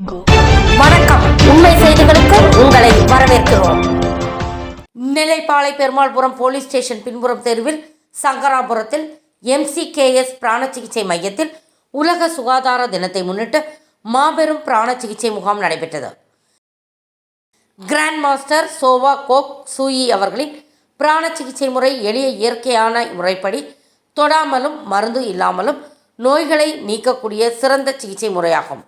வணக்கம். உண்மை செய்திகளுக்கு உங்களை வரவேற்கிறோம். நெல்லைப்பாளை பெருமாள்புரம் போலீஸ் ஸ்டேஷன் பின்புறம் தெருவில் சங்கராபுரத்தில் எம்சிகேஎஸ் பிராண சிகிச்சை மையத்தில் உலக சுகாதார தினத்தை முன்னிட்டு மாபெரும் பிராண சிகிச்சை முகாம் நடைபெற்றது. Grand master Choa Kok Sui அவர்களின் பிராண சிகிச்சை முறை எளிய இயற்கையான முறைப்படி தொடாமலும் மருந்து இல்லாமலும் நோய்களை நீக்கக்கூடிய சிறந்த சிகிச்சை முறையாகும்.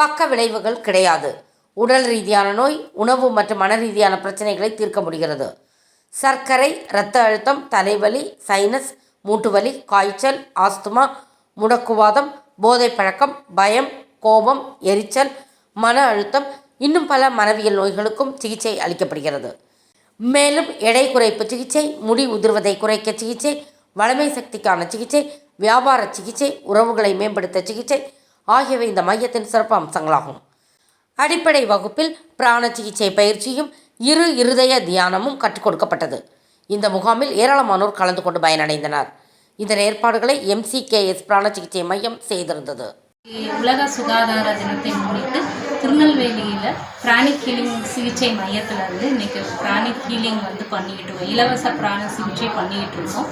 பக்க விளைவுகள் கிடையாது. உடல் ரீதியான நோய் உணவு மற்றும் மன ரீதியான பிரச்சனைகளை தீர்க்க முடிகிறது. சர்க்கரை இரத்த அழுத்தம் தலைவலி சைனஸ் மூட்டுவலி காய்ச்சல் ஆஸ்துமா முடக்குவாதம் போதை பழக்கம் பயம் கோபம் எரிச்சல் மன அழுத்தம் இன்னும் பல மனவியல் நோய்களுக்கும் சிகிச்சை அளிக்கப்படுகிறது. மேலும் எடை குறைப்பு சிகிச்சை முடி உதிர்வதை குறைக்க சிகிச்சை வளமை சக்திக்கான சிகிச்சை வியாபார சிகிச்சை உறவுகளை மேம்படுத்த சிகிச்சை ஆகியவை இந்த மையத்தின் சிறப்பு அம்சங்களாகும். அடிப்படை வகுப்பில் பிராண சிகிச்சை பயிற்சியும் இரு இருதய தியானமும் கற்றுக் கொடுக்கப்பட்டது. இந்த முகாமில் ஏராளமானோர் கலந்து கொண்டு பயனடைந்தனர். இதன் ஏற்பாடுகளை எம்சிகேஎஸ் பிராண சிகிச்சை மையம் செய்திருந்தது. உலக சுகாதார தினத்தை முன்னிட்டு திருநெல்வேலியில் பிராணிக் ஹீலிங் சிகிச்சை மையத்தில் இருந்து இன்னைக்கு பிராணிக் ஹீலிங் வந்து பண்ணிக்கிட்டு இருக்கோம். இலவச பிராண சிகிச்சை பண்ணிக்கிட்டு இருக்கோம்.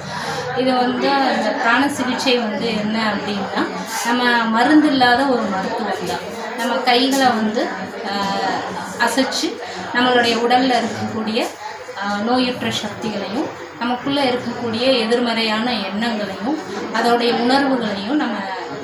இது வந்து அந்த பிராண சிகிச்சை வந்து என்ன அப்படின்னா நம்ம மருந்து இல்லாத ஒரு மருத்துவம் தான். நம்ம கைகளை வந்து அசைச்சு நம்மளுடைய உடலில் இருக்கக்கூடிய நோயுற்ற சக்திகளையும் நமக்குள்ளே இருக்கக்கூடிய எதிர்மறையான எண்ணங்களையும் அதோடைய உணர்வுகளையும் நம்ம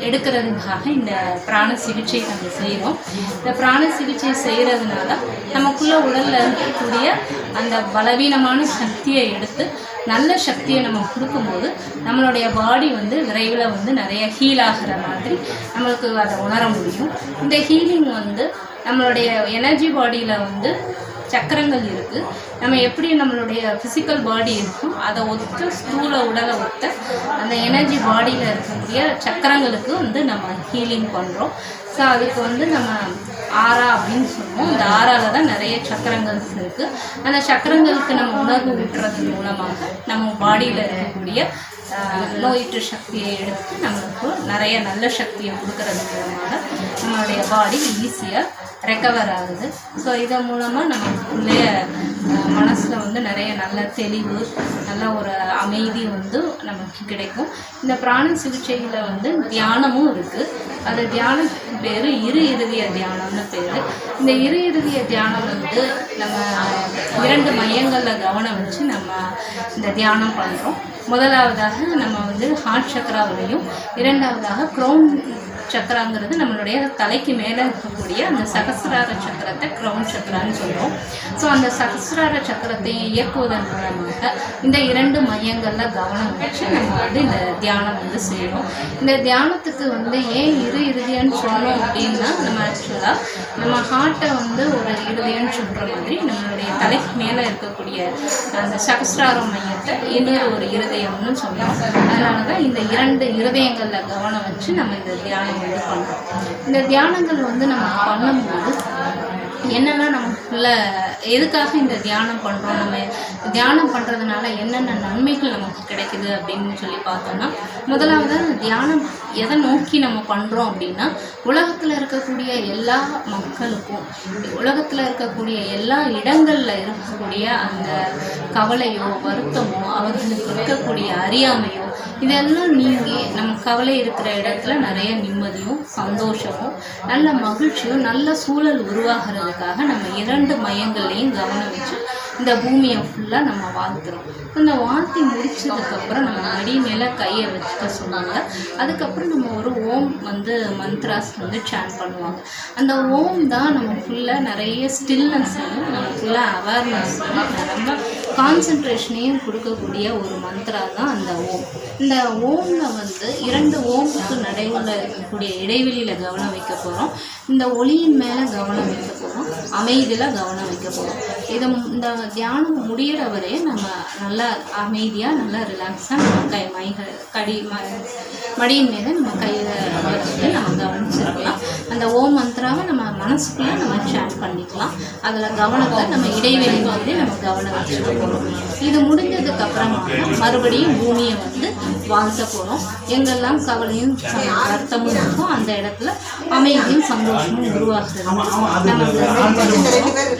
எடுக்கிறதுக்காக இந்த பிராண சிகிச்சை நம்ம செய்கிறோம் இந்த பிராண சிகிச்சை செய்கிறதுனால நமக்குள்ள உடலில் இருக்கக்கூடிய அந்த பலவீனமான சக்தியை எடுத்து நல்ல சக்தியை நம்ம கொடுக்கும்போது நம்மளுடைய பாடி வந்து விரைவில் வந்து நிறைய ஹீல் ஆகிற மாதிரி நம்மளுக்கு அதை உணர முடியும். இந்த ஹீலிங் வந்து நம்மளுடைய எனர்ஜி பாடியில் வந்து சக்கரங்கள் இருக்குது நம்ம எப்படி நம்மளுடைய ஃபிசிக்கல் பாடி இருக்கும் அதை ஒத்த ஸ்தூல உடலை ஒத்த அந்த எனர்ஜி பாடியில் இருக்கக்கூடிய சக்கரங்களுக்கு வந்து நம்ம ஹீலிங் பண்ணுறோம் ஸோ அதுக்கு வந்து நம்ம ஆரா அப்படின்னு சொல்லுவோம். இந்த ஆறாவில் தான் நிறைய சக்கரங்கள் இருக்குது அந்த சக்கரங்களுக்கு நம்ம உணர்வு விட்டுறது மூலமாக நம்ம பாடியில் இருக்கக்கூடிய நோயிற்று சக்தியை எடுத்து நம்மளுக்கு நிறைய நல்ல சக்தியை கொடுக்கறது மூலமாக நம்மளுடைய பாடி ஈஸியாக ரெக்கவர் ஆகுது. ஸோ இதன் மூலமாக நமக்குள்ளேய மனசில் வந்து நிறைய நல்ல தெளிவு நல்ல ஒரு அமைதி வந்து நமக்கு கிடைக்கும். இந்த பிராண சிகிச்சையில் வந்து தியானமும் இருக்குது அது தியானத்துக்கு பேர் இரு இறுதிய தியானம்னு பேர். இந்த இரு இறுதிய தியானம் வந்து நம்ம இரண்டு மையங்களில் கவனம் வச்சு நம்ம இந்த தியானம் பண்ணுறோம் முதலாவதாக நம்ம வந்து ஹார்ட் சக்கராவிலையும் இரண்டாவதாக க்ரௌன் சக்கராங்கிறது நம்மளுடைய தலைக்கு மேலே இருக்கக்கூடிய அந்த சகசிரார சக்கரத்தை க்ரௌன் சக்கரான்னு சொல்கிறோம் ஸோ அந்த சகசிரார சக்கரத்தை இயக்குவதன் மூலமாக இந்த இரண்டு மையங்களில் கவனம் வச்சு நம்ம வந்து இந்த தியானம் வந்து செய்கிறோம் இந்த தியானத்துக்கு வந்து ஏன் இரு இறுதியன்னு சொன்னோம் அப்படின்னா நம்ம ஆக்சுவலாக நம்ம ஹார்ட்டை வந்து ஒரு இறுதியன்னு சொல்கிற மாதிரி நம்மளுடைய தலைக்கு மேலே இருக்கக்கூடிய அந்த சகசிரார மையத்தை இன்னொரு ஒரு இருதயம்னு சொல்லலாம் அதனால தான் இந்த இரண்டு இருதயங்களில் கவனம் வச்சு நம்ம இந்த தியானம் வந்து பண்ணுறோம் இந்த தியானங்கள் வந்து நம்ம பண்ணும்போது என்னென்ன நமக்குள்ள எதுக்காக இந்த தியானம் பண்ணுறோம் நம்ம தியானம் பண்ணுறதுனால என்னென்ன நன்மைகள் நமக்கு கிடைக்குது அப்படின்னு சொல்லி பார்த்தோம்னா முதலாவது அந்த தியானம் எதை நோக்கி நம்ம பண்ணுறோம் அப்படின்னா உலகத்தில் இருக்கக்கூடிய எல்லா மக்களுக்கும் உலகத்தில் இருக்கக்கூடிய எல்லா இடங்களில் இருக்கக்கூடிய அந்த கவலையோ வருத்தமோ அவர்களுக்கு இருக்கக்கூடிய அறியாமையோ இதெல்லாம் நீங்கி நம்ம கவலை இருக்கிற இடத்துல நிறைய நிம்மதியும் சந்தோஷமும் நல்ல மகிழ்ச்சியும் நல்ல சூழல் உருவாகிறதுக்காக நம்ம இரண்டு மையங்கள்லையும் கவனம் வச்சு இந்த பூமியை ஃபுல்லாக நம்ம வாழ்த்துறோம். இந்த வாழ்த்தி முடிச்சதுக்கப்புறம் நம்ம அடி மேலே கையை வச்சுக்க சொன்னாங்க அதுக்கப்புறம் நம்ம ஒரு ஓம் வந்து மந்த்ராஸ் வந்து சேன் பண்ணுவாங்க. அந்த ஓம் தான் நம்ம ஃபுல்லாக நிறைய ஸ்டில்னஸையும் நம்ம ஃபுல்லாக அவேர்னஸையும் ரொம்ப கான்சன்ட்ரேஷனையும் கொடுக்கக்கூடிய ஒரு மந்த்ரா தான் அந்த ஓம். இந்த ஓமில் வந்து இரண்டு ஓமுக்கு நடுவில் இருக்கக்கூடிய இடைவெளியில் கவனம் வைக்க போகிறோம் இந்த ஒளியின் மேலே கவனம் வைக்க போகிறோம் அமைதியில் கவனம் வைக்க போகிறோம் இதை இந்த தியானம் முடியிற வரையே நம்ம நல்லா அமைதியாக நல்லா ரிலாக்ஸாக நம்ம கை மைகள் கடி ம மடியின் மீது நம்ம கையில் வச்சுட்டு நம்ம கவனிச்சிருக்கலாம். அந்த ஓம் மந்த்ராவை நம்ம மனசுக்குள்ளே நம்ம சேட் பண்ணிக்கலாம். அதில் கவனத்தை நம்ம இடைவெளி வந்து நம்ம கவனம் வச்சுக்கணும் போகிறோம் இது முடிஞ்சதுக்கு அப்புறமா மறுபடியும் பூமியை வந்து வாழ்த்த போகிறோம் எங்கெல்லாம் கவலையும் ச- வருத்தமும் இருக்கோ அந்த இடத்துல அமைதியும் சந்தோஷமும் உருவாக்குறது.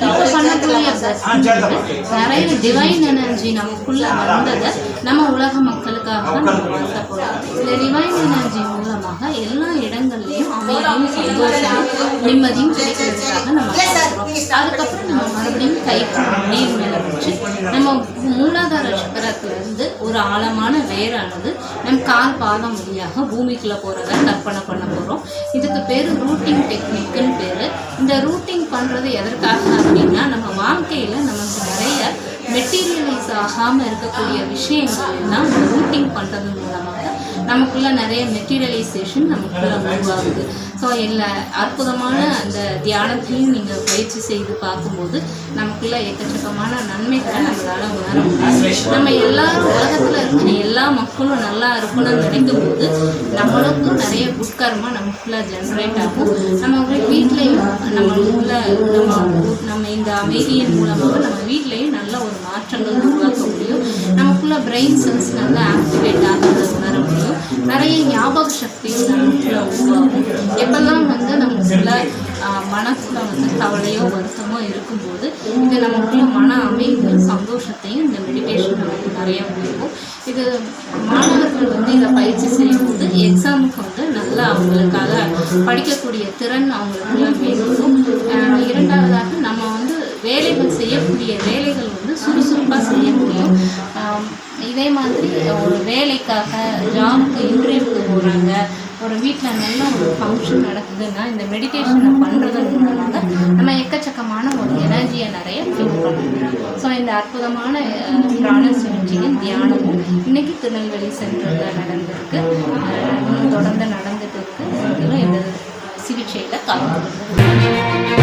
நம்ம பண்ணக்கூடிய நிறைய டிவைன் எனர்ஜி நமக்குள்ள வந்ததை நம்ம உலக மக்களுக்காக நம்ம வாழ்த்த போகிறோம் இந்த டிவைன் எனர்ஜி மூலமாக எல்லா இடங்கள்லையும் அமைதியும் சந்தோஷமும் நிம்மதியும் கிடைக்கிறதுக்காக நம்ம அதுக்கப்புறம் நம்ம மறுபடியும் கைக்கு நீர் மேலே வச்சு நம்ம மூலாதார சக்கரத்திலிருந்து ஒரு ஆழமான வேரானது நம் கால் பாதம் வழியாக பூமிக்குள்ளே போகிறத கற்பனை பண்ண போகிறோம் இதுக்கு பேர் ரூட்டிங் டெக்னிக்குன்னு பேர். இந்த ரூட்டிங் பண்ணுறது எதற்காக அப்படின்னா நம்ம வாழ்க்கையில் நமக்கு நிறைய மெட்டீரியலைஸ் ஆகாமல் இருக்கக்கூடிய விஷயங்கள் எல்லாம் ரூட்டிங் பண்ணுறது மூலமாக நமக்குள்ள நிறைய மெட்டீரியலைசேஷன் நமக்குள்ள உருவாகுது. ஸோ எல்லா அற்புதமான அந்த தியானத்தையும் நீங்கள் பயிற்சி செய்து பார்க்கும்போது நமக்குள்ள எக்கச்சக்கமான நன்மைகளை நம்மளால உணர முடியும். நம்ம எல்லாரும் உலகத்தில் இருக்கிற எல்லா மக்களும் நல்லா இருக்கணும்னு நினைக்கும் போது நம்மளுக்கும் நிறைய புட்கர்மா நமக்குள்ள ஜென்ரேட் ஆகும். நம்ம வீட்லேயும் நம்மளுக்குள்ள நம்ம நம்ம இந்த அமைதியின் மூலமாக நம்ம வீட்லேயும் நல்ல ஒரு மாற்றங்கள் உருவாக்க முடியும். நமக்குள்ள பிரெயின் செல்ஸ் நல்லா ஆக்டிவேட் ஆகிறத எப்பெல்லாம் வந்து நமக்குள்ள ஆஹ், மனசுல வந்து கவலையோ வருத்தமோ இருக்கும்போது இது நமக்குள்ள மன அமைதியும் சந்தோஷத்தையும் இந்த மெடிடேஷன் நமக்கு நிறைய கொடுக்கும். இது மாணவர்கள் வந்து இதை பயிற்சி செய்யும்போது எக்ஸாமுக்கு வந்து நல்லா அவங்களுக்காக படிக்கக்கூடிய திறன் அவங்களுக்குள்ள மேலும் இரண்டாவதாக நம்ம வந்து வேலைகள் செய்யக்கூடிய வேலைகள் வந்து சுறுசுறுப்பாக செய்ய முடியும். இதே மாதிரி ஒரு வேலைக்காக ஜாப்க்கு இன்டர்வியூக்கு போகிறாங்க ஒரு வீட்டில் நல்ல ஒரு ஃபங்க்ஷன் நடக்குதுன்னா இந்த மெடிடேஷனை பண்ணுறது மூலமாக நம்ம எக்கச்சக்கமான ஒரு எனர்ஜியை நிறைய ஃபீல் பண்ணணும் ஸோ இந்த அற்புதமான பிராண சிகிச்சையும் தியானமும் இன்னைக்கு திருநெல்வேலி சென்டரில் நடந்திருக்கு. தொடர்ந்து நடந்துட்டு இருக்கு. நீங்களும் இந்த சிகிச்சையில் கலந்துக்கணும்